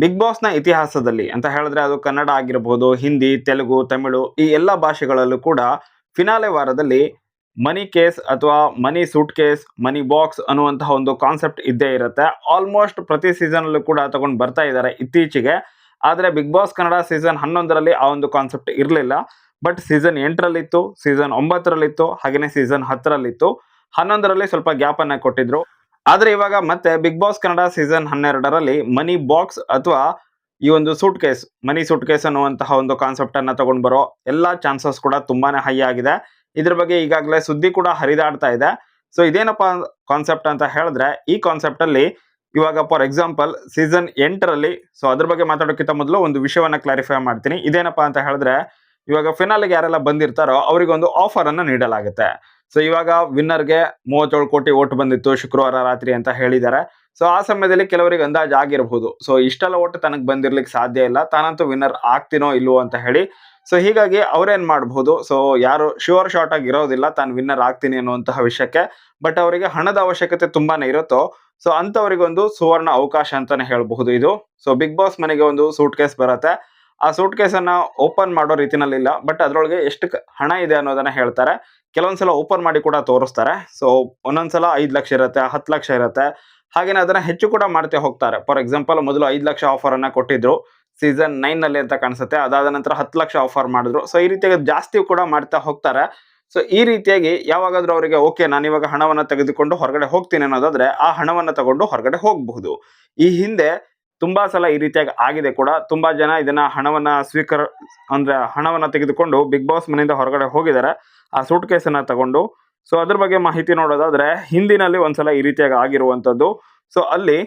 Big ಬಾಸ್ನ ಇತಿಹಾಸದಲ್ಲಿ ಅಂತ ಹೇಳಿದ್ರೆ ಅದು ಕನ್ನಡ ಆಗಿರಬಹುದು ಹಿಂದಿ, ತೆಲುಗು, ತಮಿಳು ಈ ಎಲ್ಲ ಭಾಷೆಗಳಲ್ಲೂ ಕೂಡ ಫಿನಾಲೆ ವಾರದಲ್ಲಿ ಮನಿ ಕೇಸ್ ಅಥವಾ money suitcase money box ಅನ್ನುವಂತಹ ಒಂದು ಕಾನ್ಸೆಪ್ಟ್ ಇದ್ದೇ ಇರುತ್ತೆ. ಆಲ್ಮೋಸ್ಟ್ ಪ್ರತಿ ಸೀಸನ್ ಅಲ್ಲೂ ಕೂಡ ತಗೊಂಡು ಬರ್ತಾ ಇದ್ದಾರೆ ಇತ್ತೀಚೆಗೆ. ಆದರೆ ಬಿಗ್ ಬಾಸ್ ಕನ್ನಡ ಸೀಸನ್ ಹನ್ನೊಂದರಲ್ಲಿ ಆ ಒಂದು ಕಾನ್ಸೆಪ್ಟ್ ಇರಲಿಲ್ಲ. ಬಟ್ ಸೀಸನ್ ಎಂಟರಲ್ಲಿತ್ತು ಸೀಸನ್ ಒಂಬತ್ತರಲ್ಲಿತ್ತು ಹಾಗೆಯೇ ಸೀಸನ್ ಹತ್ತರಲ್ಲಿತ್ತು. ಹನ್ನೊಂದರಲ್ಲಿ ಸ್ವಲ್ಪ ಗ್ಯಾಪ್ ಅನ್ನ ಕೊಟ್ಟಿದ್ರು. ಆದ್ರೆ ಇವಾಗ ಮತ್ತೆ ಬಿಗ್ ಬಾಸ್ ಕನ್ನಡ ಸೀಸನ್ ಹನ್ನೆರಡರಲ್ಲಿ ಮನಿ ಬಾಕ್ಸ್ ಅಥವಾ ಈ ಒಂದು suitcase money suitcase ಅನ್ನುವಂತಹ ಒಂದು ಕಾನ್ಸೆಪ್ಟ್ ಅನ್ನ ತಗೊಂಡ್ ಬರೋ ಎಲ್ಲಾ ಚಾನ್ಸಸ್ ಕೂಡ ತುಂಬಾನೇ ಹೈ ಆಗಿದೆ. ಇದ್ರ ಬಗ್ಗೆ ಈಗಾಗಲೇ ಸುದ್ದಿ ಕೂಡ ಹರಿದಾಡ್ತಾ ಇದೆ. ಸೊ ಇದೇನಪ್ಪ ಕಾನ್ಸೆಪ್ಟ್ ಅಂತ ಹೇಳಿದ್ರೆ, ಈ ಕಾನ್ಸೆಪ್ಟ್ ಅಲ್ಲಿ ಇವಾಗ ಫಾರ್ ಎಕ್ಸಾಂಪಲ್ ಸೀಸನ್ ಎಂಟರಲ್ಲಿ ಸೊ ಅದ್ರ ಬಗ್ಗೆ ಮಾತಾಡೋಕ್ಕಿಂತ ಮೊದಲು ಒಂದು ವಿಷಯವನ್ನ ಕ್ಲಾರಿಫೈ ಮಾಡ್ತೀನಿ. ಇದೇನಪ್ಪ ಅಂತ ಹೇಳಿದ್ರೆ, ಇವಾಗ ಫಿನಾಲಿಗೆ ಯಾರೆಲ್ಲ ಬಂದಿರ್ತಾರೋ ಅವರಿಗೆ ಒಂದು ಆಫರ್ ಅನ್ನು ನೀಡಲಾಗುತ್ತೆ. ಸೊ ಇವಾಗ ವಿನ್ನರ್ಗೆ ಮೂವತ್ತೇಳು ಕೋಟಿ ಓಟ್ ಬಂದಿತ್ತು ಶುಕ್ರವಾರ ರಾತ್ರಿ ಅಂತ ಹೇಳಿದ್ದಾರೆ. ಸೊ ಆ ಸಮಯದಲ್ಲಿ ಕೆಲವರಿಗೆ ಅಂದಾಜು ಆಗಿರಬಹುದು ಸೊ ಇಷ್ಟೆಲ್ಲ ಓಟ್ ತನಗೆ ಬಂದಿರ್ಲಿಕ್ಕೆ ಸಾಧ್ಯ ಇಲ್ಲ. ತಾನಂತೂ ವಿನ್ನರ್ ಆಗ್ತೀನೋ ಇಲ್ವೋ ಅಂತ ಹೇಳಿ. ಸೊ ಹೀಗಾಗಿ ಅವ್ರೇನ್ ಮಾಡಬಹುದು ಸೊ ಯಾರು ಶ್ಯೂರ್ ಶಾರ್ಟ್ ಆಗಿ ಇರೋದಿಲ್ಲ. ತಾನು ವಿನ್ನರ್ ಆಗ್ತೀನಿ ಅನ್ನುವಂತಹ ವಿಷಯಕ್ಕೆ. ಬಟ್ ಅವರಿಗೆ ಹಣದ ಅವಶ್ಯಕತೆ ತುಂಬಾನೇ ಇರುತ್ತೋ? ಸೊ ಅಂತವರಿಗೆ ಒಂದು ಸುವರ್ಣ ಅವಕಾಶ ಅಂತಾನೆ ಹೇಳಬಹುದು ಇದು. ಸೊ ಬಿಗ್ ಬಾಸ್ ಮನೆಗೆ ಒಂದು ಸೂಟ್ ಕೇಸ್ ಬರುತ್ತೆ. ಆ ಸೂಟ್ ಕೇಸನ್ನು ಓಪನ್ ಮಾಡೋ ರೀತಿನಲ್ಲಿ ಇಲ್ಲ ಬಟ್ ಅದರೊಳಗೆ ಎಷ್ಟು ಹಣ ಇದೆ ಅನ್ನೋದನ್ನ ಹೇಳ್ತಾರೆ. ಕೆಲವೊಂದ್ಸಲ ಓಪನ್ ಮಾಡಿ ಕೂಡ ತೋರಿಸ್ತಾರೆ. ಸೊ ಒಂದೊಂದ್ಸಲ ಐದು ಲಕ್ಷ ಇರುತ್ತೆ, ಹತ್ತು ಲಕ್ಷ ಇರುತ್ತೆ. ಹಾಗೇನೆ ಅದನ್ನ ಹೆಚ್ಚು ಕೂಡ ಮಾಡ್ತಾ ಹೋಗ್ತಾರೆ. ಫಾರ್ ಎಕ್ಸಾಂಪಲ್ ಮೊದಲು ಐದು ಲಕ್ಷ ಆಫರ್ ಅನ್ನ ಕೊಟ್ಟಿದ್ರು. ಸೀಸನ್ ನೈನ್ನಲ್ಲಿ ಅಂತ ಕಾಣಿಸುತ್ತೆ. ಅದಾದ ನಂತರ ಹತ್ತು ಲಕ್ಷ ಆಫರ್ ಮಾಡಿದ್ರು. ಸೊ ಈ ರೀತಿಯಾಗಿ ಜಾಸ್ತಿ ಕೂಡ ಮಾಡ್ತಾ ಹೋಗ್ತಾರೆ. ಸೊ ಈ ರೀತಿಯಾಗಿ ಯಾವಾಗಾದರೂ ಅವರಿಗೆ, ಓಕೆ, ನಾನು ಇವಾಗ ಹಣವನ್ನು ತೆಗೆದುಕೊಂಡು ಹೊರಗಡೆ ಹೋಗ್ತೀನಿ ಅನ್ನೋದಾದ್ರೆ ಆ ಹಣವನ್ನು ತಗೊಂಡು ಹೊರಗಡೆ ಹೋಗಬಹುದು. ಈ ಹಿಂದೆ ತುಂಬಾ ಸಲ ಈ ರೀತಿಯಾಗಿ ಆಗಿದೆ ಕೂಡ. ತುಂಬಾ ಜನ ಇದನ್ನ ಹಣವನ್ನ ಸ್ವೀಕಾರ, ಅಂದ್ರೆ ಹಣವನ್ನ ತೆಗೆದುಕೊಂಡು ಬಿಗ್ ಬಾಸ್ ಮನೆಯಿಂದ ಹೊರಗಡೆ ಹೋಗಿದ್ದಾರೆ. ಆ ಸೂಟ್ ಕೇಸನ್ನ ತಗೊಂಡು. ಸೊ ಅದ್ರ ಬಗ್ಗೆ ಮಾಹಿತಿ ನೋಡೋದಾದ್ರೆ ಹಿಂದಿನಲ್ಲಿ ಒಂದ್ಸಲ ಈ ರೀತಿಯಾಗಿ ಆಗಿರುವಂತದ್ದು. ಸೊ ಅಲ್ಲಿ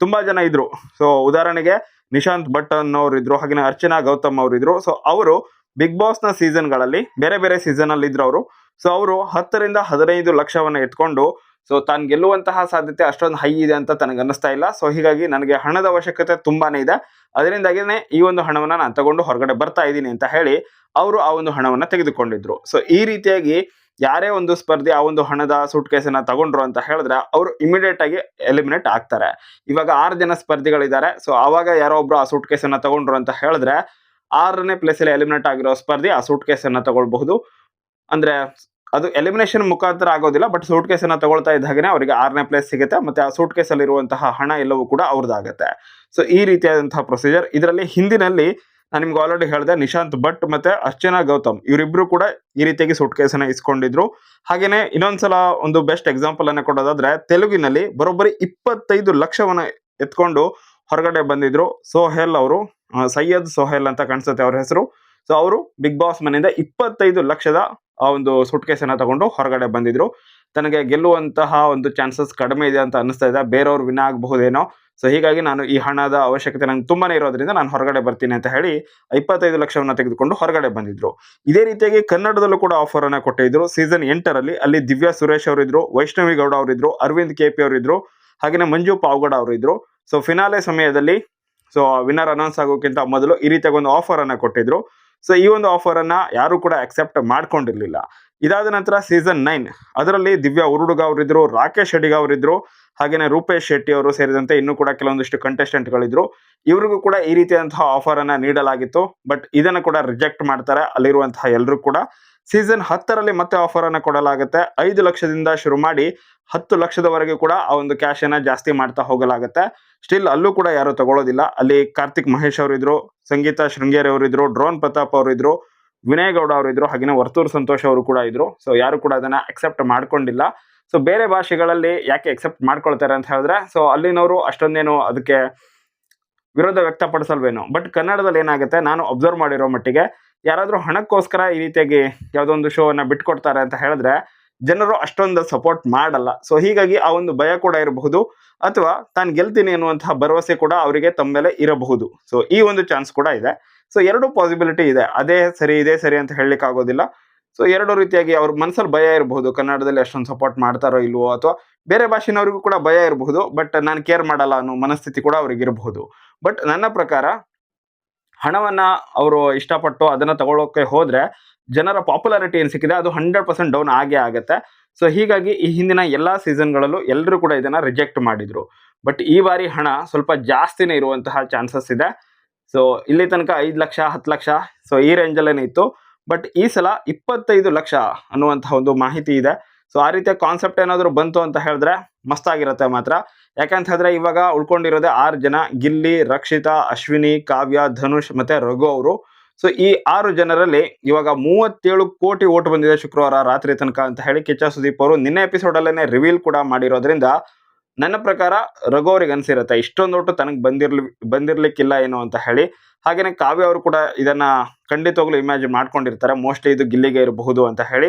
ತುಂಬಾ ಜನ ಇದ್ರು. ಸೊ ಉದಾಹರಣೆಗೆ ನಿಶಾಂತ್ ಭಟ್ ಅನ್ನೋರು ಇದ್ರು ಹಾಗೆ ಅರ್ಚನಾ ಗೌತಮ್ ಅವರು ಇದ್ರು ಸೊ ಅವರು ಬಿಗ್ ಬಾಸ್ನ ಸೀಸನ್ಗಳಲ್ಲಿ, ಬೇರೆ ಬೇರೆ ಸೀಸನ್ ಅಲ್ಲಿ ಇದ್ರು ಅವರು. ಸೊ ಅವರು ಹತ್ತರಿಂದ ಹದಿನೈದು ಲಕ್ಷವನ್ನ ಎತ್ಕೊಂಡು ಸೊ ತಾನು ಗೆಲ್ಲುವಂತಹ ಸಾಧ್ಯತೆ ಅಷ್ಟೊಂದು ಹೈ ಇದೆ ಅಂತ ಅನ್ನಿಸ್ತಾ ಇಲ್ಲ. ಸೊ ಹೀಗಾಗಿ ನನಗೆ ಹಣದ ಅವಶ್ಯಕತೆ ತುಂಬಾನೇ ಇದೆ. ಅದರಿಂದಾಗಿನೇ ಈ ಒಂದು ಹಣವನ್ನು ನಾನು ತಗೊಂಡು ಹೊರಗಡೆ ಬರ್ತಾ ಇದ್ದೀನಿ ಅಂತ ಹೇಳಿ ಅವರು ಆ ಒಂದು ಹಣವನ್ನು ತೆಗೆದುಕೊಂಡಿದ್ರು. ಸೊ ಈ ರೀತಿಯಾಗಿ ಯಾರೇ ಒಂದು ಸ್ಪರ್ಧಿ ಆ ಒಂದು ಹಣದ ಸೂಟ್ ಕೇಸನ್ನ ತಗೊಂಡ್ರು ಅಂತ ಹೇಳಿದ್ರೆ ಅವರು ಇಮಿಡಿಯೇಟ್ ಆಗಿ ಎಲಿಮಿನೇಟ್ ಆಗ್ತಾರೆ. ಇವಾಗ ಆರು ಜನ ಸ್ಪರ್ಧಿಗಳಿದ್ದಾರೆ. ಸೊ ಆವಾಗ ಯಾರೋ ಒಬ್ರು ಆ ಸೂಟ್ ಕೇಸನ್ನ ತಗೊಂಡ್ರು ಅಂತ ಹೇಳಿದ್ರೆ ಆರನೇ ಪ್ಲೇಸಲ್ಲಿ ಎಲಿಮಿನೇಟ್ ಆಗಿರೋ ಸ್ಪರ್ಧಿ ಆ ಸೂಟ್ ಕೇಸನ್ನ ತಗೊಳ್ಬಹುದು. ಅಂದ್ರೆ ಅದು ಎಲಿಮಿನೇಷನ್ ಮುಖಾಂತರ ಆಗೋದಿಲ್ಲ ಬಟ್ ಸೂಟ್ ಕೇಸನ್ನು ತಗೊಳ್ತಾ ಇದ್ದ ಅವರಿಗೆ ಆರನೇ ಪ್ಲೇಸ್ ಸಿಗುತ್ತೆ, ಮತ್ತೆ ಆ ಸೂಟ್ ಕೇಸಲ್ಲಿರುವಂತಹ ಹಣ ಎಲ್ಲವೂ ಕೂಡ ಅವ್ರದ್ದಾಗುತ್ತೆ. ಸೊ ಈ ರೀತಿಯಾದಂತಹ ಪ್ರೊಸೀಜರ್ ಇದರಲ್ಲಿ ಹಿಂದಿನಲ್ಲಿ ನಾನು ನಿಮ್ಗೆ ಆಲ್ರೆಡಿ ಹೇಳಿದೆ, ನಿಶಾಂತ್ ಭಟ್ ಮತ್ತೆ ಅರ್ಚನಾ ಗೌತಮ್, ಇವರಿಬ್ರು ಕೂಡ ಈ ರೀತಿಯಾಗಿ ಸೂಟ್ ಕೇಸನ್ನು ಇಸ್ಕೊಂಡಿದ್ರು. ಹಾಗೇನೆ ಇನ್ನೊಂದ್ಸಲ ಒಂದು ಬೆಸ್ಟ್ ಎಕ್ಸಾಂಪಲ್ ಅನ್ನ ಕೊಡೋದಾದ್ರೆ, ತೆಲುಗಿನಲ್ಲಿ ಬರೋಬ್ಬರಿ ಇಪ್ಪತ್ತೈದು ಲಕ್ಷವನ್ನ ಎತ್ಕೊಂಡು ಹೊರಗಡೆ ಬಂದಿದ್ರು. ಸೋಹೆಲ್ ಅವರು ಸೈಯದ್ ಸೋಹೆಲ್ ಅಂತ ಕಾಣಿಸುತ್ತೆ ಅವ್ರ ಹೆಸರು. ಸೊ ಅವರು ಬಿಗ್ ಬಾಸ್ ಮನೆಯಿಂದ ಇಪ್ಪತ್ತೈದು ಲಕ್ಷದ ಆ ಒಂದು ಸೂಟ್ ಕೇಸನ್ನ ತಗೊಂಡು ಹೊರಗಡೆ ಬಂದಿದ್ರು. ತನಗೆ ಗೆಲ್ಲುವಂತಹ ಒಂದು ಚಾನ್ಸಸ್ ಕಡಿಮೆ ಇದೆ ಅಂತ ಅನಿಸ್ತಾ ಇದೆ. ಬೇರೆಯವ್ರು ವಿನ್ ಆಗಬಹುದೇನೋ. ಸೊ ಹೀಗಾಗಿ ನಾನು ಈ ಹಣದ ಅವಶ್ಯಕತೆ ನಂಗೆ ತುಂಬಾನೇ ಇರೋದ್ರಿಂದ ನಾನು ಹೊರಗಡೆ ಬರ್ತೀನಿ ಅಂತ ಹೇಳಿ ಇಪ್ಪತ್ತೈದು ಲಕ್ಷವನ್ನ ತೆಗೆದುಕೊಂಡು ಹೊರಗಡೆ ಬಂದಿದ್ರು. ಇದೇ ರೀತಿಯಾಗಿ ಕನ್ನಡದಲ್ಲೂ ಕೂಡ ಆಫರ್ ಅನ್ನ ಕೊಟ್ಟಿದ್ರು. ಸೀಸನ್ ಎಂಟರಲ್ಲಿ ಅಲ್ಲಿ ದಿವ್ಯಾ ಸುರೇಶ್ ಅವರಿದ್ರು, ವೈಷ್ಣವಿ ಗೌಡ ಅವರಿದ್ರು, ಅರವಿಂದ್ ಕೆ ಪಿ ಅವರಿದ್ರು ಹಾಗೆಯೇ ಮಂಜು ಪಾವ್ಗಡ ಅವರಿದ್ರು. ಸೊ ಫಿನಾಲೆ ಸಮಯದಲ್ಲಿ ಸೊ ವಿನ್ನರ್ ಅನೌನ್ಸ್ ಆಗೋಕ್ಕಿಂತ ಮೊದಲು ಈ ರೀತಿಯಾಗಿ ಒಂದು ಆಫರ್ ಅನ್ನ ಕೊಟ್ಟಿದ್ರು. ಸೊ ಈ ಒಂದು ಆಫರ್ ಅನ್ನ ಯಾರು ಕೂಡ ಅಕ್ಸೆಪ್ಟ್ ಮಾಡ್ಕೊಂಡಿರ್ಲಿಲ್ಲ. ಇದಾದ ನಂತರ ಸೀಸನ್ ನೈನ್ ಅದರಲ್ಲಿ ದಿವ್ಯಾ ಉರುಡುಗ ಅವರಿದ್ರು, ರಾಕೇಶ್ ಅಡಿಗ ಅವರಿದ್ರು, ಹಾಗೇನೆ ರೂಪೇಶ್ ಶೆಟ್ಟಿ ಅವರು ಸೇರಿದಂತೆ ಇನ್ನೂ ಕೂಡ ಕೆಲವೊಂದಿಷ್ಟು ಕಂಟೆಸ್ಟೆಂಟ್ ಗಳಿದ್ರು. ಇವ್ರಿಗೂ ಕೂಡ ಈ ರೀತಿಯಾದಂತಹ ಆಫರ್ ಅನ್ನ ನೀಡಲಾಗಿತ್ತು ಬಟ್ ಇದನ್ನ ಕೂಡ ರಿಜೆಕ್ಟ್ ಮಾಡ್ತಾರೆ ಅಲ್ಲಿರುವಂತಹ ಎಲ್ಲರೂ ಕೂಡ. ಸೀಸನ್ ಹತ್ತರಲ್ಲಿ ಮತ್ತೆ ಆಫರ್ ಅನ್ನ ಕೊಡಲಾಗುತ್ತೆ. ಐದು ಲಕ್ಷದಿಂದ ಶುರು ಮಾಡಿ ಹತ್ತು ಲಕ್ಷದವರೆಗೆ ಕೂಡ ಆ ಒಂದು ಕ್ಯಾಶ್ ಅನ್ನ ಜಾಸ್ತಿ ಮಾಡ್ತಾ ಹೋಗಲಾಗುತ್ತೆ. ಸ್ಟಿಲ್ ಅಲ್ಲೂ ಕೂಡ ಯಾರು ತಗೊಳ್ಳೋದಿಲ್ಲ ಅಲ್ಲಿ ಕಾರ್ತಿಕ್ ಮಹೇಶ್ ಅವರಿದ್ರು, ಸಂಗೀತ ಶೃಂಗೇರಿ ಅವರಿದ್ರು, ಡ್ರೋನ್ ಪ್ರತಾಪ್ ಅವರಿದ್ರು, ವಿನಯ್ ಗೌಡ ಅವರಿದ್ರು ಹಾಗೆಯೇ ವರ್ತೂರ್ ಸಂತೋಷ್ ಅವರು ಕೂಡ ಇದ್ರು. ಸೊ ಯಾರು ಕೂಡ ಅದನ್ನ ಅಕ್ಸೆಪ್ಟ್ ಮಾಡ್ಕೊಂಡಿಲ್ಲ. ಸೊ ಬೇರೆ ಭಾಷೆಗಳಲ್ಲಿ ಯಾಕೆ ಅಕ್ಸೆಪ್ಟ್ ಮಾಡ್ಕೊಳ್ತಾರೆ ಅಂತ ಹೇಳಿದ್ರೆ ಸೊ ಅಲ್ಲಿನವರು ಅಷ್ಟೊಂದೇನು ಅದಕ್ಕೆ ವಿರೋಧ ವ್ಯಕ್ತಪಡಿಸಲ್ವೇನು. ಬಟ್ ಕನ್ನಡದಲ್ಲಿ ಏನಾಗುತ್ತೆ, ನಾನು ಅಬ್ಸರ್ವ್ ಮಾಡಿರೋ ಮಟ್ಟಿಗೆ ಯಾರಾದರೂ ಹಣಕ್ಕೋಸ್ಕರ ಈ ರೀತಿಯಾಗಿ ಯಾವುದೋ ಒಂದು ಶೋವನ್ನು ಬಿಟ್ಕೊಡ್ತಾರೆ ಅಂತ ಹೇಳಿದ್ರೆ ಜನರು ಅಷ್ಟೊಂದು ಸಪೋರ್ಟ್ ಮಾಡಲ್ಲ. ಸೊ ಹೀಗಾಗಿ ಆ ಒಂದು ಭಯ ಕೂಡ ಇರಬಹುದು ಅಥವಾ ತಾನು ಗೆಲ್ತೀನಿ ಅನ್ನುವಂತಹ ಭರವಸೆ ಕೂಡ ಅವರಿಗೆ ತಮ್ಮ ಮೇಲೆ ಇರಬಹುದು. ಸೊ ಈ ಒಂದು ಚಾನ್ಸ್ ಕೂಡ ಇದೆ. ಸೊ ಎರಡು ಪಾಸಿಬಿಲಿಟಿ ಇದೆ. ಅದೇ ಸರಿ, ಇದೇ ಸರಿ ಅಂತ ಹೇಳಲಿಕ್ಕೆ ಆಗೋದಿಲ್ಲ. ಸೊ ಎರಡು ರೀತಿಯಾಗಿ ಅವ್ರ ಮನಸ್ಸಲ್ಲಿ ಭಯ ಇರಬಹುದು. ಕನ್ನಡದಲ್ಲಿ ಅಷ್ಟೊಂದು ಸಪೋರ್ಟ್ ಮಾಡ್ತಾರೋ ಇಲ್ವೋ ಅಥವಾ ಬೇರೆ ಭಾಷೆನವ್ರಿಗೂ ಕೂಡ ಭಯ ಇರಬಹುದು. ಬಟ್ ನಾನು ಕೇರ್ ಮಾಡಲ್ಲ ಅನ್ನೋ ಮನಸ್ಥಿತಿ ಕೂಡ ಅವ್ರಿಗೆ ಇರಬಹುದು ಬಟ್ ನನ್ನ ಪ್ರಕಾರ ಹಣವನ್ನ ಅವರು ಇಷ್ಟಪಟ್ಟು ಅದನ್ನ ತಗೊಳ್ಳೋಕೆ ಹೋದ್ರೆ ಜನರ ಪಾಪ್ಯುಲಾರಿಟಿ ಏನ್ ಸಿಕ್ಕಿದೆ, ಅದು ಹಂಡ್ರೆಡ್ ಪರ್ಸೆಂಟ್ ಡೌನ್ ಆಗೇ ಆಗುತ್ತೆ. ಸೊ ಹೀಗಾಗಿ ಈ ಹಿಂದಿನ ಎಲ್ಲ ಸೀಸನ್ಗಳಲ್ಲೂ ಎಲ್ಲರೂ ಕೂಡ ಇದನ್ನ ರಿಜೆಕ್ಟ್ ಮಾಡಿದ್ರು. ಬಟ್ ಈ ಬಾರಿ ಹಣ ಸ್ವಲ್ಪ ಜಾಸ್ತಿನೇ ಇರುವಂತಹ ಚಾನ್ಸಸ್ ಇದೆ. ಸೊ ಇಲ್ಲಿ ತನಕ ಐದು ಲಕ್ಷ, ಹತ್ತು ಲಕ್ಷ ಸೊ ಈ ರೇಂಜಲ್ಲೇ ಇತ್ತು. ಬಟ್ ಈ ಸಲ ಇಪ್ಪತ್ತೈದು ಲಕ್ಷ ಅನ್ನುವಂತಹ ಒಂದು ಮಾಹಿತಿ ಇದೆ. ಸೊ ಆ ರೀತಿಯ ಕಾನ್ಸೆಪ್ಟ್ ಏನಾದರೂ ಬಂತು ಅಂತ ಹೇಳಿದ್ರೆ ಮಸ್ತಾಗಿರುತ್ತೆ ಮಾತ್ರ. ಯಾಕಂತ ಹೇಳಿದ್ರೆ ಇವಾಗ ಉಳ್ಕೊಂಡಿರೋದೆ ಆರು ಜನ, ಗಿಲ್ಲಿ, ರಕ್ಷಿತಾ, ಅಶ್ವಿನಿ, ಕಾವ್ಯ, ಧನುಷ್ ಮತ್ತೆ ರಘು ಅವರು. ಸೊ ಈ ಆರು ಜನರಲ್ಲಿ ಇವಾಗ ಮೂವತ್ತೇಳು ಕೋಟಿ ಓಟ್ ಬಂದಿದೆ ಶುಕ್ರವಾರ ರಾತ್ರಿ ತನಕ ಅಂತ ಹೇಳಿ ಕಿಚ್ಚ ಸುದೀಪ್ ಅವರು ನಿನ್ನೆ ಎಪಿಸೋಡ್ ಅಲ್ಲೇನೆ ರಿವೀಲ್ ಕೂಡ ಮಾಡಿರೋದ್ರಿಂದ ನನ್ನ ಪ್ರಕಾರ ರಘು ಅವ್ರಿಗೆ ಅನ್ಸಿರುತ್ತೆ, ಇಷ್ಟೊಂದು ಓಟು ತನಗೆ ಬಂದಿರ್ಲಿ, ಬಂದಿರ್ಲಿಕ್ಕಿಲ್ಲ ಏನು ಅಂತ ಹೇಳಿ. ಹಾಗೇನೆ ಕಾವ್ಯ ಅವರು ಕೂಡ ಇದನ್ನ ಖಂಡಿತವಾಗ್ಲೂ ಇಮ್ಯಾಜಿನ್ ಮಾಡ್ಕೊಂಡಿರ್ತಾರೆ ಮೋಸ್ಟ್ಲಿ ಇದು ಗಿಲ್ಲಿಗೆ ಇರಬಹುದು ಅಂತ ಹೇಳಿ.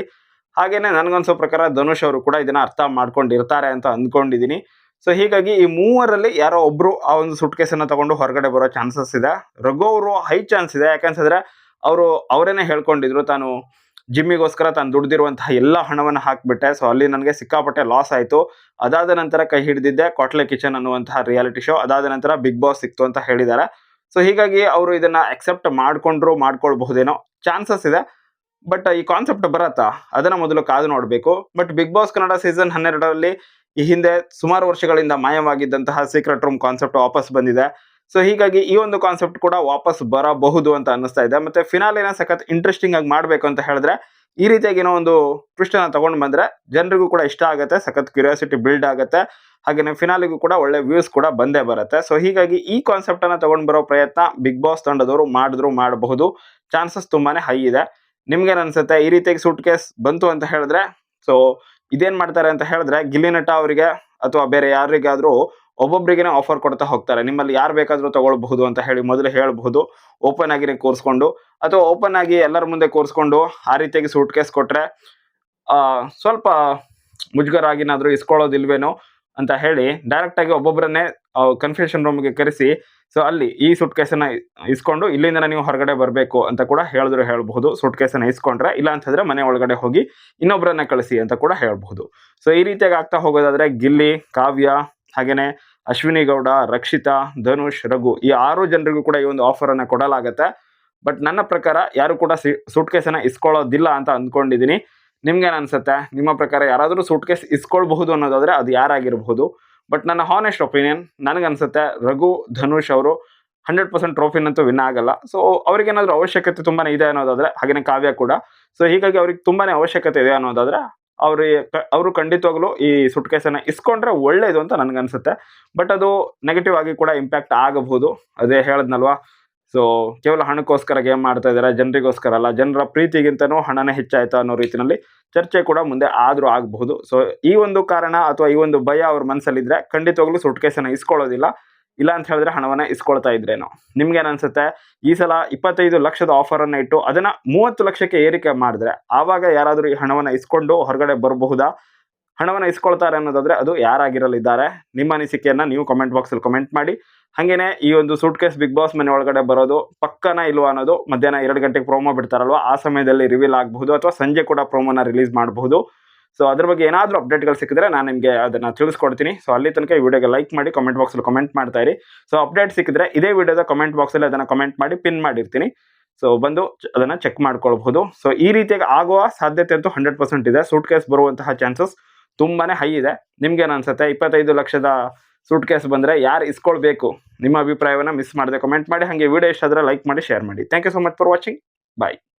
ಹಾಗೇನೆ ನನಗನ್ಸೋ ಪ್ರಕಾರ ಧನುಷ್ ಅವರು ಕೂಡ ಇದನ್ನ ಅರ್ಥ ಮಾಡ್ಕೊಂಡಿರ್ತಾರೆ ಅಂತ ಅಂದ್ಕೊಂಡಿದ್ದೀನಿ ಸೊ ಹೀಗಾಗಿ ಈ ಮೂವರಲ್ಲಿ ಯಾರೋ ಒಬ್ರು ಆ ಒಂದು ಸುಟ್ ಕೇಸನ್ನ ತಗೊಂಡು ಹೊರಗಡೆ ಬರೋ ಚಾನ್ಸಸ್ ಇದೆ. ರಘು ಅವರು ಹೈ ಚಾನ್ಸ್ ಇದೆ. ಯಾಕಂತಂದ್ರೆ ಅವರು ಅವರೇನೆ ಹೇಳ್ಕೊಂಡಿದ್ರು, ತಾನು ಜಿಮ್ಮಿಗೋಸ್ಕರ ತಾನು ದುಡ್ದಿರುವಂತಹ ಎಲ್ಲ ಹಣವನ್ನು ಹಾಕ್ಬಿಟ್ಟೆ. ಸೊ ಅಲ್ಲಿ ನನಗೆ ಸಿಕ್ಕಾಪಟ್ಟೆ ಲಾಸ್ ಆಯಿತು. ಅದಾದ ನಂತರ ಕೈ ಹಿಡಿದಿದ್ದೆ. ಕಾಟ್ಲೆ ಕಿಚನ್ ಅನ್ನುವಂತಹ ರಿಯಾಲಿಟಿ ಶೋ ಅದಾದ ನಂತರ ಬಿಗ್ ಬಾಸ್ ಸಿಕ್ತು ಅಂತ ಹೇಳಿದ್ದಾರೆ. ಸೊ ಹೀಗಾಗಿ ಅವರು ಇದನ್ನ ಅಕ್ಸೆಪ್ಟ್ ಮಾಡಿಕೊಂಡ್ರು, ಮಾಡ್ಕೊಳ್ಬಹುದೇನೋ ಚಾನ್ಸಸ್ ಇದೆ. ಬಟ್ ಈ ಕಾನ್ಸೆಪ್ಟ್ ಬರತ್ತಾ? ಅದನ್ನ ಮೊದಲು ಕಾದು ನೋಡಬೇಕು. But big boss Kannada season ಹನ್ನೆರಡರಲ್ಲಿ ಈ ಹಿಂದೆ ಸುಮಾರು ವರ್ಷಗಳಿಂದ ಮಾಯವಾಗಿದ್ದಂತಹ ಸೀಕ್ರೆಟ್ ರೂಮ್ ಕಾನ್ಸೆಪ್ಟ್ ವಾಪಸ್ ಬಂದಿದೆ. ಸೊ ಹೀಗಾಗಿ ಈ ಒಂದು ಕಾನ್ಸೆಪ್ಟ್ ಕೂಡ ವಾಪಸ್ ಬರಬಹುದು ಅಂತ ಅನ್ನಿಸ್ತಾ ಇದೆ. ಮತ್ತೆ ಫಿನಾಲಿನ ಸಖತ್ ಇಂಟ್ರೆಸ್ಟಿಂಗ್ ಆಗಿ ಮಾಡಬೇಕು ಅಂತ ಹೇಳಿದ್ರೆ, ಈ ರೀತಿಯಾಗಿ ಏನೋ ಒಂದು ಟ್ವಿಸ್ಟ್ ಅನ್ನ ತಗೊಂಡು ಬಂದ್ರೆ ಜನರಿಗೂ ಕೂಡ ಇಷ್ಟ ಆಗುತ್ತೆ, ಸಖತ್ ಕ್ಯೂರಿಯಾಸಿಟಿ ಬಿಲ್ಡ್ ಆಗುತ್ತೆ. ಹಾಗೆಯೇ ಫಿನಾಲಿಗೂ ಕೂಡ ಒಳ್ಳೆ ವ್ಯೂಸ್ ಕೂಡ ಬಂದೇ ಬರುತ್ತೆ. ಸೊ ಹೀಗಾಗಿ ಈ ಕಾನ್ಸೆಪ್ಟ್ ಅನ್ನ ತಗೊಂಡು ಬರೋ ಪ್ರಯತ್ನ ಬಿಗ್ ಬಾಸ್ ತಂಡದವರು ಮಾಡಿದ್ರು, ಮಾಡಬಹುದು. ಚಾನ್ಸಸ್ ತುಂಬಾನೇ ಹೈ ಇದೆ. ನಿಮ್ಗೇನ್ ಅನ್ಸುತ್ತೆ? ಈ ರೀತಿಯಾಗಿ ಸೂಟ್ ಕೇಸ್ ಬಂತು ಅಂತ ಹೇಳಿದ್ರೆ ಸೊ ಇದೇನ್ ಮಾಡ್ತಾರೆ ಅಂತ ಹೇಳಿದ್ರೆ ಗಿಲ್ಲಿನಟ ಅವರಿಗೆ ಅಥವಾ ಬೇರೆ ಯಾರಿಗಾದ್ರೂ ಒಬ್ಬೊಬ್ಬರಿಗೇನೆ ಆಫರ್ ಕೊಡ್ತಾ ಹೋಗ್ತಾರೆ. ನಿಮ್ಮಲ್ಲಿ ಯಾರು ಬೇಕಾದರೂ ತಗೊಳ್ಬಹುದು ಅಂತ ಹೇಳಿ ಮೊದಲು ಹೇಳಬಹುದು. ಓಪನ್ ಆಗಿನೇ ಕೂರಿಸ್ಕೊಂಡು, ಅಥವಾ ಓಪನ್ ಆಗಿ ಎಲ್ಲರ ಮುಂದೆ ಕೂರಿಸ್ಕೊಂಡು ಆ ರೀತಿಯಾಗಿ ಸೂಟ್ ಕೇಸ್ ಕೊಟ್ರೆ ಸ್ವಲ್ಪ ಮುಜುಗರ ಆಗಿನಾದ್ರೂ ಇಸ್ಕೊಳ್ಳೋದಿಲ್ವೇನೋ ಅಂತ ಹೇಳಿ ಡೈರೆಕ್ಟ್ ಆಗಿ ಒಬ್ಬೊಬ್ಬರನ್ನೇ ಕನ್ಫ್ಯೂಷನ್ ರೂಮ್ಗೆ ಕರೆಸಿ ಸೊ ಅಲ್ಲಿ ಈ ಸುಟ್ ಕೇಸನ್ನ ಇಸ್ಕೊಂಡು ಇಲ್ಲಿಂದ ನೀವು ಹೊರಗಡೆ ಬರಬೇಕು ಅಂತ ಕೂಡ ಹೇಳಿದ್ರು ಹೇಳಬಹುದು. ಸುಟ್ ಕೇಸನ್ನ ಇಸ್ಕೊಂಡ್ರೆ, ಇಲ್ಲ ಅಂತಂದ್ರೆ ಮನೆ ಒಳಗಡೆ ಹೋಗಿ ಇನ್ನೊಬ್ಬರನ್ನ ಕಳಿಸಿ ಅಂತ ಕೂಡ ಹೇಳಬಹುದು. ಸೊ ಈ ರೀತಿಯಾಗಿ ಆಗ್ತಾ ಹೋಗೋದಾದ್ರೆ ಗಿಲ್ಲಿ, ಕಾವ್ಯ, ಹಾಗೇನೆ ಅಶ್ವಿನಿ ಗೌಡ, ರಕ್ಷಿತಾ, ಧನುಷ್, ರಘು ಈ ಆರು ಜನರಿಗೂ ಕೂಡ ಈ ಒಂದು ಆಫರ್ ಅನ್ನ ಕೊಡಲಾಗತ್ತೆ. ಬಟ್ ನನ್ನ ಪ್ರಕಾರ ಯಾರು ಕೂಡ ಸೂಟ್ ಕೇಸನ್ನ ಇಸ್ಕೊಳ್ಳೋದಿಲ್ಲ ಅಂತ ಅಂದ್ಕೊಂಡಿದ್ದೀನಿ ನಿಮ್ಗೇನು ಅನ್ಸುತ್ತೆ? ನಿಮ್ಮ ಪ್ರಕಾರ ಯಾರಾದರೂ ಸೂಟ್ ಕೇಸ್ ಇಸ್ಕೊಳ್ಬಹುದು ಅನ್ನೋದಾದರೆ ಅದು ಯಾರಾಗಿರಬಹುದು? ಬಟ್ ನನ್ನ ಹಾನೆಸ್ಟ್ ಒಪಿನಿಯನ್ ನನಗನ್ಸುತ್ತೆ, ರಘು, ಧನುಷ್ ಅವರು ಹಂಡ್ರೆಡ್ ಪರ್ಸೆಂಟ್ ಟ್ರೋಫಿನಂತೂ ವಿನ್ ಆಗಲ್ಲ. ಸೊ ಅವ್ರಿಗೇನಾದರೂ ಅವಶ್ಯಕತೆ ತುಂಬಾ ಇದೆ ಅನ್ನೋದಾದರೆ ಹಾಗೆಯೇ ಕಾವ್ಯ ಕೂಡ. ಸೊ ಹೀಗಾಗಿ ಅವ್ರಿಗೆ ತುಂಬಾ ಅವಶ್ಯಕತೆ ಇದೆ ಅನ್ನೋದಾದರೆ, ಅವ್ರಿ ಅವರು ಖಂಡಿತವಾಗ್ಲೂ ಈ ಸುಟ್ ಕೇಸನ್ನು ಇಸ್ಕೊಂಡ್ರೆ ಒಳ್ಳೆಯದು ಅಂತ ನನಗನ್ಸುತ್ತೆ. ಬಟ್ ಅದು ನೆಗೆಟಿವ್ ಆಗಿ ಕೂಡ ಇಂಪ್ಯಾಕ್ಟ್ ಆಗಬಹುದು. ಅದೇ ಹೇಳದ್ನಲ್ವಾ? ಸೊ ಕೇವಲ ಹಣಕ್ಕೋಸ್ಕರ ಗೇಮ್ ಮಾಡ್ತಾ ಇದ್ದಾರೆ, ಜನರಿಗೋಸ್ಕರ ಅಲ್ಲ, ಜನರ ಪ್ರೀತಿಗಿಂತನೂ ಹಣನೇ ಹೆಚ್ಚಾಯ್ತು ಅನ್ನೋ ರೀತಿಯಲ್ಲಿ ಚರ್ಚೆ ಕೂಡ ಮುಂದೆ ಆದರೂ ಆಗಬಹುದು. ಸೊ ಈ ಒಂದು ಕಾರಣ ಅಥವಾ ಈ ಒಂದು ಭಯ ಅವ್ರ ಮನಸ್ಸಲ್ಲಿದ್ದರೆ ಖಂಡಿತವಾಗ್ಲೂ ಸುಟ್ ಕೇಸನ್ನು ಇಸ್ಕೊಳ್ಳೋದಿಲ್ಲ. ಇಲ್ಲ ಅಂತ ಹೇಳಿದ್ರೆ ಹಣವನ್ನ ಇಸ್ಕೊಳ್ತಾ ಇದ್ರೇನೋ. ನಿಮ್ಗೇನು ಅನ್ಸುತ್ತೆ? ಈ ಸಲ ಇಪ್ಪತ್ತೈದು ಲಕ್ಷದ ಆಫರನ್ನು ಇಟ್ಟು ಅದನ್ನ ಮೂವತ್ತು ಲಕ್ಷಕ್ಕೆ ಏರಿಕೆ ಮಾಡಿದ್ರೆ ಆವಾಗ ಯಾರಾದರೂ ಈ ಹಣವನ್ನು ಇಸ್ಕೊಂಡು ಹೊರಗಡೆ ಬರಬಹುದಾ? ಹಣವನ್ನ ಇಸ್ಕೊಳ್ತಾರೆ ಅನ್ನೋದಾದ್ರೆ ಅದು ಯಾರಾಗಿರಲಿದ್ದಾರೆ? ನಿಮ್ಮ ಅನಿಸಿಕೆಯನ್ನು ನೀವು ಕಮೆಂಟ್ ಬಾಕ್ಸ್ ಅಲ್ಲಿ ಕಮೆಂಟ್ ಮಾಡಿ. ಹಾಗೇನೆ ಈ ಒಂದು ಸೂಟ್ ಕೇಸ್ ಬಿಗ್ ಬಾಸ್ ಮನೆ ಒಳಗಡೆ ಬರೋದು ಪಕ್ಕನ ಇಲ್ವಾ ಅನ್ನೋದು ಮಧ್ಯಾಹ್ನ ಎರಡು ಗಂಟೆಗೆ ಪ್ರೋಮೋ ಬಿಡ್ತಾರಲ್ವ? ಆ ಸಮಯದಲ್ಲಿ ರಿವೀಲ್ ಆಗಬಹುದು ಅಥವಾ ಸಂಜೆ ಕೂಡ ಪ್ರೋಮೋನ ರಿಲೀಸ್ ಮಾಡಬಹುದು. ಸೊ ಅದ್ರ ಬಗ್ಗೆ ಏನಾದರೂ ಅಪ್ಡೇಟ್ಗಳು ಸಿಕ್ಕಿದ್ರೆ ನಾನು ನಿಮಗೆ ಅದನ್ನ ತಿಳಿಸ್ಕೊಡ್ತೀನಿ. ಸೊ ಅಲ್ಲಿ ತನಕ ಈ ವಿಡಿಯೋಗೆ ಲೈಕ್ ಮಾಡಿ ಕಮೆಂಟ್ ಬಾಕ್ಸಲ್ಲಿ ಕಮೆಂಟ್ ಮಾಡ್ತಾ ಇರಿ. ಸೊ ಅಪ್ಡೇಟ್ ಸಿಕ್ಕಿದ್ರೆ ಇದೇ ವಿಡಿಯೋದ ಕಮೆಂಟ್ ಬಾಕ್ಸಲ್ಲಿ ಅದನ್ನು ಕಮೆಂಟ್ ಮಾಡಿ ಪಿನ್ ಮಾಡಿರ್ತೀನಿ. ಸೊ ಬಂದು ಅದನ್ನ ಚೆಕ್ ಮಾಡ್ಕೊಳ್ಬಹುದು. ಸೊ ಈ ರೀತಿಯಾಗಿ ಆಗುವ ಸಾಧ್ಯತೆ ಅಂತೂ ಹಂಡ್ರೆಡ್ ಪರ್ಸೆಂಟ್ ಇದೆ. ಸೂಟ್ ಕೇಸ್ ಬರುವಂತಹ ಚಾನ್ಸಸ್ ತುಂಬಾನೇ ಹೈ ಇದೆ. ನಿಮ್ಗೇನು ಅನ್ಸುತ್ತೆ ಇಪ್ಪತ್ತೈದು ಲಕ್ಷದ ಸೂಟ್ ಕೇಸ್ ಬಂದರೆ ಯಾರು ಇಸ್ಕೊಳ್ಬೇಕು? ನಿಮ್ಮ ಅಭಿಪ್ರಾಯವನ್ನು ಮಿಸ್ ಮಾಡದೆ ಕಮೆಂಟ್ ಮಾಡಿ. ಹಾಗೆ ವಿಡಿಯೋ ಇಷ್ಟ ಆದರೆ ಲೈಕ್ ಮಾಡಿ ಶೇರ್ ಮಾಡಿ. Thank you so much for watching bye